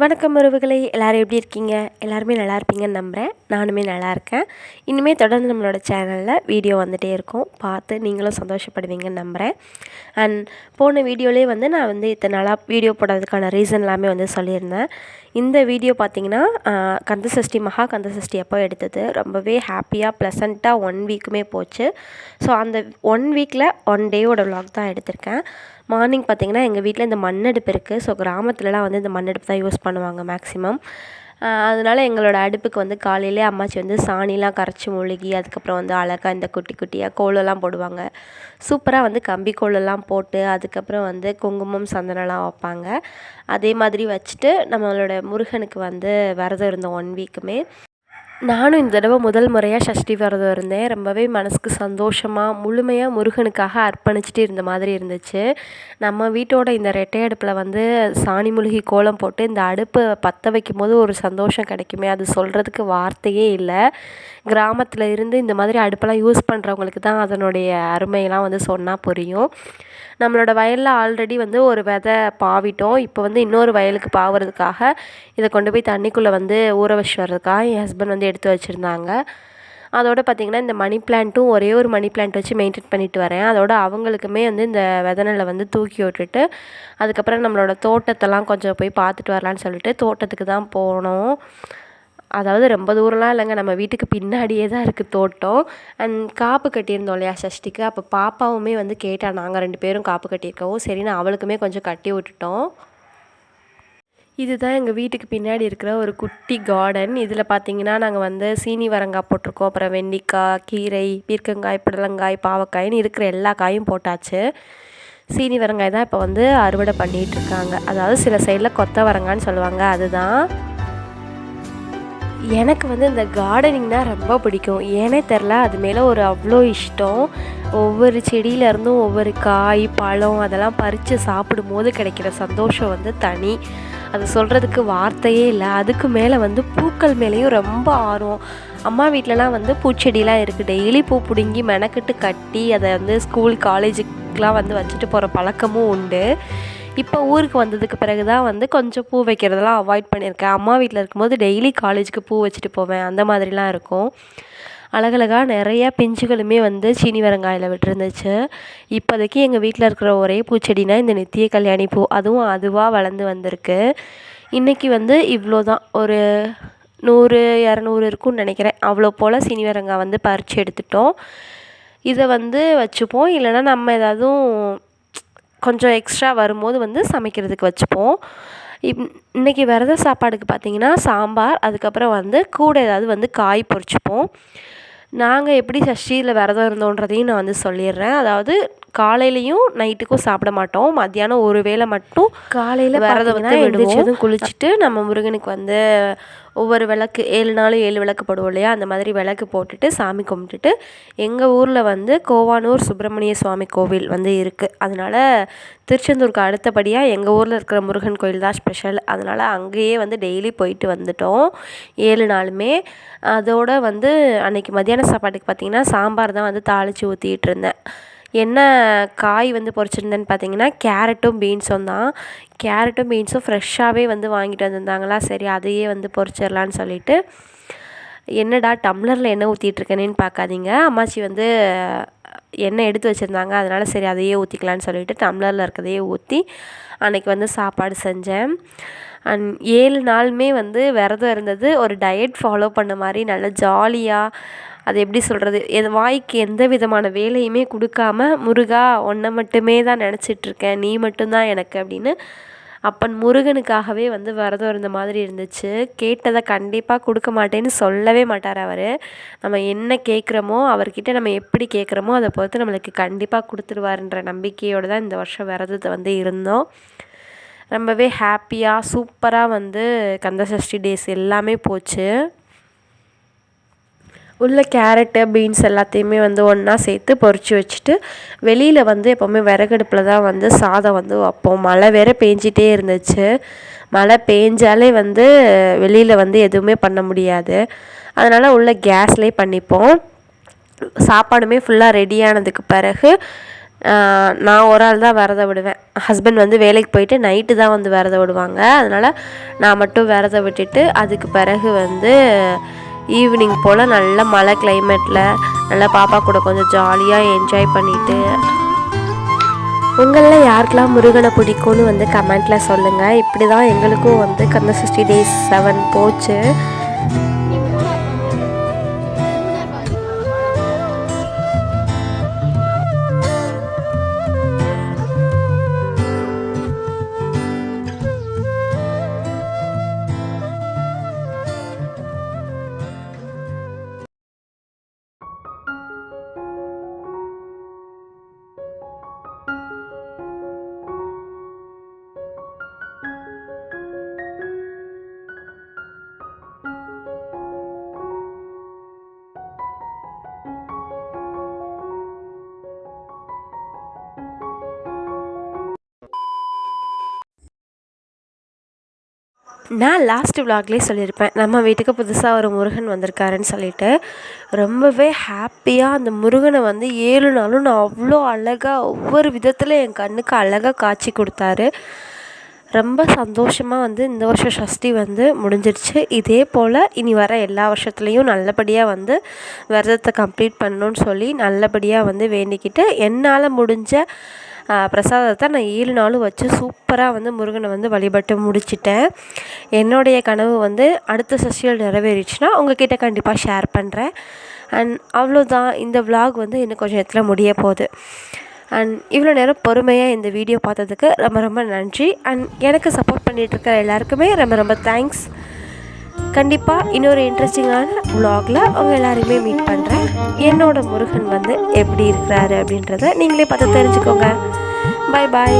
வணக்கம் உறவுகளை எல்லோரும் எப்படி இருக்கீங்க? எல்லாருமே நல்லா இருப்பீங்கன்னு நம்புகிறேன் நானுமே நல்லா இருக்கேன். இனிமேல் தொடர்ந்து நம்மளோட சேனலில் வீடியோ வந்துகிட்டே இருக்கும். பார்த்து நீங்களும் சந்தோஷப்படுவீங்கன்னு நம்புகிறேன் அண்ட் போன வீடியோலேயே வந்து நான் வந்து இத்தனை நாளாக வீடியோ போடுறதுக்கான ரீசன் எல்லாமே வந்து சொல்லியிருந்தேன். இந்த வீடியோ பார்த்திங்கன்னா கந்தசஷ்டி மகா கந்தசஷ்டி அப்போ எடுத்தது? ரொம்பவே ஹாப்பியாக ப்ளசண்ட்டாக ஒன் வீக்குமே போச்சு. ஸோ அந்த ஒன் வீக்கில் ஒன் டேவோட விலாக் தான் எடுத்திருக்கேன். மார்னிங் பார்த்திங்கன்னா எங்கள் வீட்டில் இந்த மண்ணடுப்பு இருக்குது ஸோ கிராமத்துலலாம் வந்து இந்த மண்ணடுப்பு தான் யூஸ் பண்ணுவாங்க மேக்ஸிமம் அதனால் எங்களோட அடுப்புக்கு வந்து காலையிலே அம்மாச்சி வந்து சாணிலாம் கரைச்சி முழுகி அதுக்கப்புறம் வந்து அழகாக இந்த குட்டி குட்டியாக கோலெல்லாம் போடுவாங்க. சூப்பராக வந்து கம்பி கோலெல்லாம் போட்டு அதுக்கப்புறம் வந்து குங்குமம் சந்தனம்லாம் வைப்பாங்க. அதே மாதிரி வச்சுட்டு நம்மளோட முருகனுக்கு வந்து விரதம் இருந்தோம் ஒன் வீக்குமே நானும் இந்த தடவை முதல் முறையாக சஷ்டி விரதம் இருந்தேன். ரொம்பவே மனசுக்கு சந்தோஷமாக முழுமையாக முருகனுக்காக அர்ப்பணிச்சிட்டு இருந்த மாதிரி இருந்துச்சு. நம்ம வீட்டோட இந்த ரெட்டை அடுப்பில் வந்து சாணி முழுகி கோலம் போட்டு இந்த அடுப்பு பற்ற வைக்கும் போது ஒரு சந்தோஷம் கிடைக்குமே அது சொல்கிறதுக்கு வார்த்தையே இல்லை. கிராமத்தில் இருந்து இந்த மாதிரி அடுப்பெல்லாம் யூஸ் பண்ணுறவங்களுக்கு தான் அதனுடைய அருமையெல்லாம் வந்து சொன்னால் புரியும். நம்மளோட வயலில் ஆல்ரெடி வந்து ஒரு விதை பாவிட்டோம். இப்போ வந்து இன்னொரு வயலுக்கு பாவுறதுக்காக இதை கொண்டு போய் தண்ணிக்குள்ளே வந்து ஊற வச்சு வர்றதுக்காக என் ஹஸ்பண்ட் வந்து எடுத்து வச்சுருந்தாங்க. அதோடு பார்த்திங்கன்னா இந்த மணி பிளான்ட்டும் ஒரே ஒரு மணி பிளான்ட் வச்சு மெயின்டைன் பண்ணிட்டு வரேன். அதோட அவங்களுக்குமே வந்து இந்த விதநெல்லை வந்து தூக்கி விட்டுட்டு அதுக்கப்புறம் நம்மளோட தோட்டத்தெல்லாம் கொஞ்சம் போய் பார்த்துட்டு வரலான்னு சொல்லிட்டு தோட்டத்துக்கு தான் போனோம். அதாவது ரொம்ப தூரம்லாம் இல்லைங்க. நம்ம வீட்டுக்கு பின்னாடியே தான் இருக்குது தோட்டம். அண்ட் காப்பு கட்டியிருந்தோம் இல்லையா சஷ்டிக்கு. அப்போ பாப்பாவுமே வந்து கேட்டால் நாங்கள் ரெண்டு பேரும் காப்பு கட்டியிருக்கவும் சரின்னு அவளுக்குமே கொஞ்சம் கட்டி விட்டுட்டோம். இதுதான் எங்கள் வீட்டுக்கு பின்னாடி இருக்கிற ஒரு குட்டி கார்டன் இதில் பார்த்தீங்கன்னா நாங்கள் வந்து சீனி வரங்காய் போட்டிருக்கோம். அப்புறம் வெண்டைக்காய் கீரை பீர்க்கங்காய் புடலங்காய் பாவக்காயின்னு இருக்கிற எல்லா காயும் போட்டாச்சு. சீனி வரங்காய் தான் இப்போ வந்து அறுவடை பண்ணிகிட்ருக்காங்க அதாவது சில சைடில் கொத்த வரங்கான்னு சொல்லுவாங்க. அதுதான். எனக்கு வந்து இந்த கார்டனிங்னால் ரொம்ப பிடிக்கும். ஏனே தெரில அது மேலே ஒரு அவ்வளோ இஷ்டம். ஒவ்வொரு செடியிலேருந்தும் ஒவ்வொரு காய் பழம் அதெல்லாம் பறித்து சாப்பிடும் போது கிடைக்கிற சந்தோஷம் வந்து தனி. அது சொல்கிறதுக்கு வார்த்தையே இல்லை. அதுக்கு மேலே வந்து பூக்கள் மேலேயும் ரொம்ப ஆர்வம். அம்மா வீட்டிலலாம் வந்து பூச்செடிலாம் இருக்குது டெய்லி பூ பிடுங்கி மெனக்கெட்டு கட்டி அதை வந்து ஸ்கூல் காலேஜுக்கெலாம் வந்து வச்சுட்டு போகிற பழக்கமும் உண்டு. இப்போ ஊருக்கு வந்ததுக்கு பிறகு தான் வந்து கொஞ்சம் பூ வைக்கிறதெல்லாம் அவாய்ட் பண்ணியிருக்கேன். அம்மா வீட்டில் இருக்கும்போது டெய்லி காலேஜுக்கு பூ வச்சுட்டு போவேன். அந்த மாதிரிலாம் இருக்கும். அழகழகாக நிறையா பிஞ்சுகளுமே வந்து சீனி வரங்காயில் விட்டுருந்துச்சு. இப்போதைக்கு எங்கள் வீட்டில் இருக்கிற ஒரே பூச்செடினா இந்த நித்திய கல்யாணி பூ. அதுவும் அதுவாக வளர்ந்து வந்திருக்கு. இன்றைக்கி வந்து இவ்வளோ தான் ஒரு நூறு இரநூறு இருக்கும்னு நினைக்கிறேன். அவ்வளோ போல் சீனி வரங்காய் வந்து பறித்து எடுத்துட்டோம். இதை வந்து வச்சுப்போம். இல்லைனா நம்ம ஏதாவதும் கொஞ்சம் எக்ஸ்ட்ரா வரும்போது வந்து சமைக்கிறதுக்கு வச்சுப்போம். இப் இன்றைக்கி விரத சாப்பாடுக்கு பார்த்திங்கன்னா சாம்பார் அதுக்கப்புறம் வந்து கூட ஏதாவது வந்து காய் பொரிச்சுப்போம் நாங்கள் எப்படி சஷ்டியில் விரதம் இருந்தோன்றதையும் நான் வந்து சொல்லிடுறேன். அதாவது காலையிலையும் நைட்டுக்கும் சாப்பிட மாட்டோம். மத்தியானம் ஒரு வேளை மட்டும் காலையில் விரதம் வந்து எழுந்திரிச்சதும் குளிச்சுட்டு நம்ம முருகனுக்கு வந்து ஒவ்வொரு விளக்கு ஏழு நாளும் ஏழு விளக்கு போடுவோம் இல்லையா? அந்த மாதிரி விளக்கு போட்டுட்டு சாமி கும்பிட்டுட்டு எங்கள் ஊரில் வந்து கோவானூர் சுப்பிரமணிய சுவாமி கோவில் வந்து இருக்குது அதனால் திருச்செந்தூருக்கு அடுத்தபடியாக எங்கள் ஊரில் இருக்கிற முருகன் கோயில் தான் ஸ்பெஷல் அதனால் அங்கேயே வந்து டெய்லி போயிட்டு வந்துட்டோம். ஏழு நாளுமே. அதோடு வந்து அன்றைக்கி மத்தியான சாப்பாட்டுக்கு பார்த்திங்கன்னா சாம்பார் தான் வந்து தாளித்து ஊற்றிட்டு இருந்தேன். என்ன காய் வந்து பொரிச்சிருந்தேன்னு பார்த்தீங்கன்னா கேரட்டும் பீன்ஸும் தான். கேரட்டும் பீன்ஸும் ஃப்ரெஷ்ஷாகவே வந்து வாங்கிட்டு வந்திருந்தாங்களா? சரி அதையே வந்து பொறிச்சிடலான்னு சொல்லிட்டு. என்னடா டம்ளரில் என்ன ஊற்றிட்டுருக்கேனேன்னு பார்க்காதீங்க. அம்மாச்சி வந்து எண்ணெய் எடுத்து வச்சுருந்தாங்க. அதனால் சரி அதையே ஊற்றிக்கலான்னு சொல்லிட்டு டம்ளரில் இருக்கிறதையே ஊற்றி அன்றைக்கி வந்து சாப்பாடு செஞ்சேன். அண்ட் ஏழு நாளுமே வந்து விரதம் இருந்தது. ஒரு டயட் ஃபாலோ பண்ண மாதிரி நல்லா ஜாலியாக அது எப்படி சொல்கிறது என் வாய்க்கு எந்த விதமான வேலையுமே கொடுக்காம முருகா ஒன்றை மட்டுமே தான் நினச்சிட்ருக்கேன் நீ மட்டும்தான் எனக்கு அப்படின்னு அப்பன் முருகனுக்காகவே வந்து விரதம் இருந்த மாதிரி இருந்துச்சு. கேட்டதை கண்டிப்பாக கொடுக்க மாட்டேன்னு சொல்லவே மாட்டார் அவர். நம்ம என்ன கேட்குறோமோ அவர்கிட்ட நம்ம எப்படி கேட்குறோமோ அதை பொறுத்து நம்மளுக்கு கண்டிப்பாக கொடுத்துருவாருன்ற நம்பிக்கையோடு தான் இந்த வருஷம் விரதத்தை வந்து இருந்தோம். ரொம்பவே ஹாப்பியாக சூப்பராக வந்து கந்தசஷ்டி டேஸ் எல்லாமே போச்சு. உள்ள கேரட்டு பீன்ஸ் எல்லாத்தையுமே வந்து ஒன்றா சேர்த்து பொறிச்சு வச்சுட்டு வெளியில் வந்து எப்போவுமே விறகடுப்பில் தான் வந்து சாதம் வந்து வைப்போம். மழை வேற பேஞ்சிட்டே இருந்துச்சு. மழை பேஞ்சாலே வந்து வெளியில் வந்து எதுவுமே பண்ண முடியாது. அதனால் உள்ள கேஸ்லேயே பண்ணிப்போம். சாப்பாடுமே ஃபுல்லாக ரெடியானதுக்கு பிறகு நான் ஒரு ஆள் தான் விரதம் விடுவேன். ஹஸ்பண்ட் வந்து வேலைக்கு போயிட்டு நைட்டு தான் வந்து விரதம் விடுவாங்க. அதனால் நான் மட்டும் விரத விட்டுட்டு அதுக்கு பிறகு வந்து ஈவினிங் போல் நல்ல மழை கிளைமேட்டில் நல்லா பாப்பா கூட கொஞ்சம் ஜாலியாக என்ஜாய் பண்ணிவிட்டு உங்களில் யாருக்கெல்லாம் முருகனை பிடிக்கும்னு வந்து கமெண்ட்டில் சொல்லுங்கள் இப்படி தான் எங்களுக்கும் வந்து கந்த சிக்ஸ்டி டேஸ் செவன் போச்சு. நான் லாஸ்ட் விலாக்லேயே சொல்லியிருப்பேன். நம்ம வீட்டுக்கு புதுசாக ஒரு முருகன் வந்திருக்காருன்னு சொல்லிட்டு. ரொம்பவே ஹாப்பியாக அந்த முருகனை வந்து ஏழு நாளும் நான் அவ்வளோ அழகாக ஒவ்வொரு விதத்தில் என் கண்ணுக்கு அழகாக காட்சி கொடுத்தாரு. ரொம்ப சந்தோஷமாக வந்து இந்த வருஷம் சஷ்டி வந்து முடிஞ்சிருச்சு. இதே போல் இனி வர எல்லா வருஷத்துலேயும் நல்லபடியாக வந்து விரதத்தை கம்ப்ளீட் பண்ணணும்னு சொல்லி நல்லபடியாக வந்து வேண்டிக்கிட்டு என்னால் முடிஞ்ச பிரசாதத்தை நான் ஏழு நாளும் வச்சு சூப்பராக வந்து முருகனை வந்து வழிபட்டு முடிச்சிட்டேன். என்னுடைய கனவு வந்து அடுத்த சஷியல் நிறைவேறிச்சுன்னா உங்ககிட்ட கண்டிப்பாக ஷேர் பண்ணுறேன் அண்ட் அவ்வளோதான் இந்த விலாக் வந்து இன்னும் கொஞ்சம் நேரத்தில் முடிய போகுது. அண்ட் இவ்வளோ நேரம் பொறுமையாக இந்த வீடியோ பார்த்ததுக்கு ரொம்ப ரொம்ப நன்றி. அண்ட் எனக்கு சப்போர்ட் பண்ணிகிட்டு இருக்கிற எல்லாருக்குமே ரொம்ப ரொம்ப தேங்க்ஸ் கண்டிப்பாக இன்னொரு இன்ட்ரெஸ்டிங்கான வ்ளாகில் அவங்க எல்லாரையுமே மீட் பண்ணுறேன் என்னோடய முருகன் வந்து எப்படி இருக்கிறாரு அப்படின்றத நீங்களே பார்த்து தெரிஞ்சுக்கோங்க. பாய் பாய்